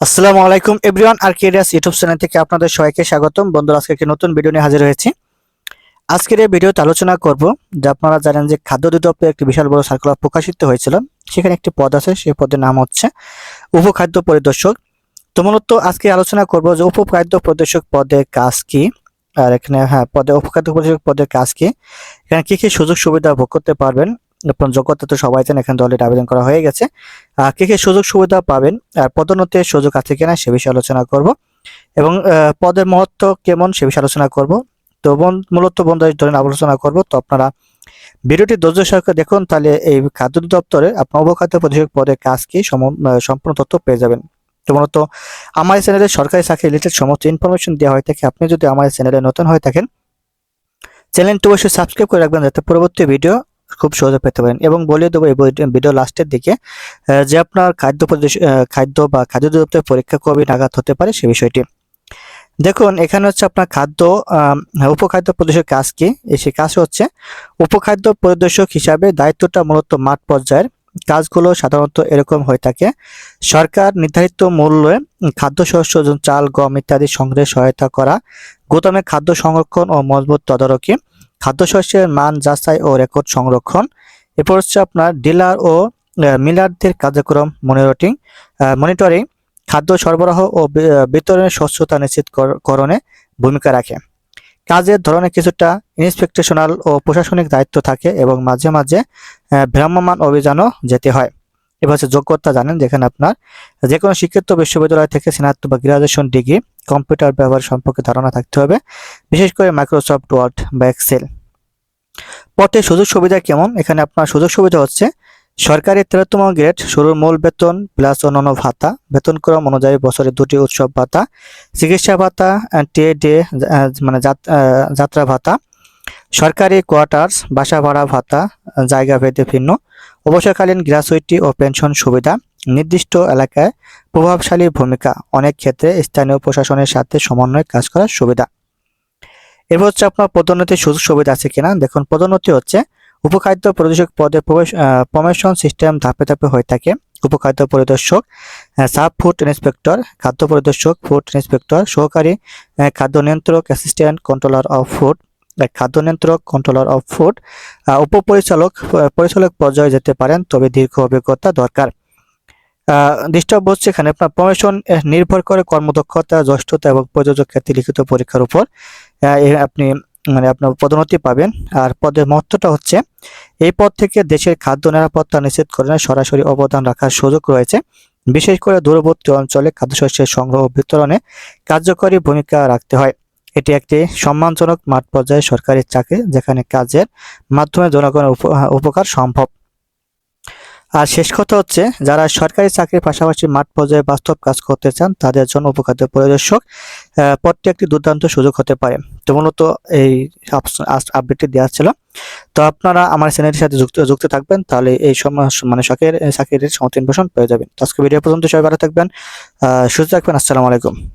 আসসালামু আলাইকুম everyone আর্কেডিয়াস YouTube channel থেকে আপনাদের সবাইকে স্বাগতম। বন্ধুরা, আজকে একটি নতুন ভিডিও নিয়ে হাজির হয়েছি। আজকের এই ভিডিওতে আলোচনা করব যে আপনারা জানেন যে খাদ্য অধিদপ্তরে একটি বিশাল বড় সার্কুলার প্রকাশিত হয়েছিল। সেখানে একটি পদ আছে, সেই পদের নাম হচ্ছে উপখাদ্য পরিদর্শক। তো মূলত আজকে আলোচনা করব যে উপখাদ্য পরিদর্শক পদের কাজ কি, আর এখানে হ্যাঁ পদে, উপখাদ্য পরিদর্শক পদের কাজ কি। এখানে কি কি সুযোগ সুবিধা ভোগ করতে পারবেন যোগ্যতা তো সবাই জানেন এখানে দলের আবেদন করা হয়ে গেছে। কে কে সুযোগ সুবিধা পাবেন, আর পদোন্নতির সুযোগ আছে কিনা সে বিষয়ে আলোচনা করব। এবং পদের মহত্ব কেমন সে বিষয়ে আলোচনা করব। তো মূলত বন্ধু ধরেন আলোচনা করব। তো আপনারা ভিডিওটি ধৈর্য সহকারে দেখুন, তাহলে এই খাদ্য দপ্তরে আপনার অবখাদ্য প্রতিষেধক পদের কাজ কি সম- সম্পূর্ণ তথ্য পেয়ে যাবেন। তো মূলত আমার চ্যানেলে সরকারি চাকরি রিলেটেড সমস্ত ইনফরমেশন দেওয়া হয়ে থাকে। আপনি যদি আমার চ্যানেলে নতুন হয়ে থাকেন, চ্যানেলটি অবশ্যই সাবস্ক্রাইব করে রাখবেন, যাতে পরবর্তী ভিডিও খুব সহজে পেতে পারেন। এবং বলে দেবো এই ভিডিও লাস্টের দিকে যে আপনার খাদ্য খাদ্য বা খাদ্য দপ্তরের পরীক্ষা কবে নাগাদ হতে পারে সে বিষয়টি। দেখুন, এখানে হচ্ছে আপনার খাদ্য উপখাদ্য পরিদর্শক কাজ কি? সেই কাজ হচ্ছে উপখাদ্য পরিদর্শক হিসাবে দায়িত্বটা মূলত মাঠ পর্যায়ের কাজগুলো সাধারণত এরকম হয়ে থাকে। সরকার নির্ধারিত মূল্যে খাদ্যশস্য যেমন চাল, গম ইত্যাদি সংগ্রহে সহায়তা করা, গুদামে খাদ্য সংরক্ষণ ও মজবুত তদারকি খাদ্যশস্যের মান যাচাই ও রেকর্ড সংরক্ষণ। এরপর হচ্ছে আপনার ডিলার ও মিলারদের কার্যক্রম মনিটরিং মনিটরিং খাদ্য সরবরাহ ও বিতরণের স্বচ্ছতা নিশ্চিতকরণে ভূমিকা রাখে। কাজের ধরনে কিছুটা ইন্সপেকটেশনাল ও প্রশাসনিক দায়িত্ব থাকে এবং মাঝে মাঝে আহ, ভ্রাম্যমাণ অভিযানও যেতে হয়। এবার হচ্ছে যোগ্যতা জানেন যেখানে আপনার। যে কোনো শিক্ষিত বিশ্ববিদ্যালয় থেকে স্নাতক বা গ্রাজুয়েশন ডিগ্রি কম্পিউটার ব্যবহার সম্পর্কে ধারণা থাকতে হবে, বিশেষ করে মাইক্রোসফট ওয়ার্ড বা এক্সেল পথে সুযোগ সুবিধা কেমন? এখানে আপনার সুযোগ সুবিধা হচ্ছে, সরকারি তেরোতম গ্রেড শুরুর মূল বেতন প্লাস অন্যান্য ভাতা বেতনক্রম অনুযায়ী বছরে দুটি উৎসব ভাতা, চিকিৎসা ভাতা টে ডে মানে যাত- যাত্রা ভাতা, সরকারি কোয়ার্টার্স বাসা ভাড়া ভাতা, জায়গা ভেদে ভিন্ন। অবসরকালীন গ্র্যাচুইটি ও পেনশন সুবিধা নির্দিষ্ট এলাকায় প্রভাবশালী ভূমিকা। অনেক ক্ষেত্রে স্থানীয় প্রশাসনের সাথে সমন্বয়ে কাজ করার সুবিধা। এরপর হচ্ছে আপনার পদোন্নতির সুযোগ সুবিধা আছে কিনা? দেখুন, পদোন্নতি হচ্ছে উপখাদ্য পরিদর্শক পদে প্রবেশ প্রমোশন সিস্টেম ধাপে ধাপে হয়ে থাকে। উপখাদ্য পরিদর্শক সাব ফুড ইন্সপেক্টর খাদ্য পরিদর্শক ফুড ইন্সপেক্টর সহকারী খাদ্য নিয়ন্ত্রক অ্যাসিস্ট্যান্ট কন্ট্রোলার অফ ফুড খাদ্য নিয়ন্ত্রক কন্ট্রোলার অফ ফুড উপপরিচালক পরিচালক পর্যায়ে যেতে পারেন, তবে দীর্ঘ অভিজ্ঞতা দরকার। ডিস্টার্ব হচ্ছে এখানে, আপনার প্রমোশন নির্ভর করে কর্মদক্ষতা জ্যেষ্ঠতা এবং প্রযোজক ক্ষেত্রে লিখিত পরীক্ষার উপর আপনি মানে আপনার পদোন্নতি পাবেন। আর পদের মহত্বটা হচ্ছে, এই পদ থেকে দেশের খাদ্য নিরাপত্তা নিশ্চিতকরণে সরাসরি অবদান রাখার সুযোগ রয়েছে। বিশেষ করে দূরবর্তী অঞ্চলে খাদ্যশস্যের সংগ্রহ বিতরণে কার্যকরী ভূমিকা রাখতে হয়। এটি একটি সম্মানজনক মাঠ পর্যায়ে সরকারি চাকরি যেখানে কাজের মাধ্যমে জনগণের উপ- উপকার সম্ভব। আর শেষ কথা হচ্ছে, যারা সরকারি চাকরির পাশাপাশি মাঠ পর্যায়ে বাস্তব কাজ করতে চান, তাদের জন্য উপখাদ্য পরিদর্শক পদটি একটি দুর্দান্ত সুযোগ হতে পারে। তো মূলত এই আপডেটটি দেওয়া ছিল। তো আপনারা আমার চ্যানেলের সাথে যুক্ত যুক্ত থাকবেন, তাহলে এই মানে শখের, চাকরির সমর্থন পোষণ পেয়ে যাবেন। আজকে ভিডিও পর্যন্ত সবাই ভালো থাকবেন সুস্থ থাকবেন, আসসালামু আলাইকুম।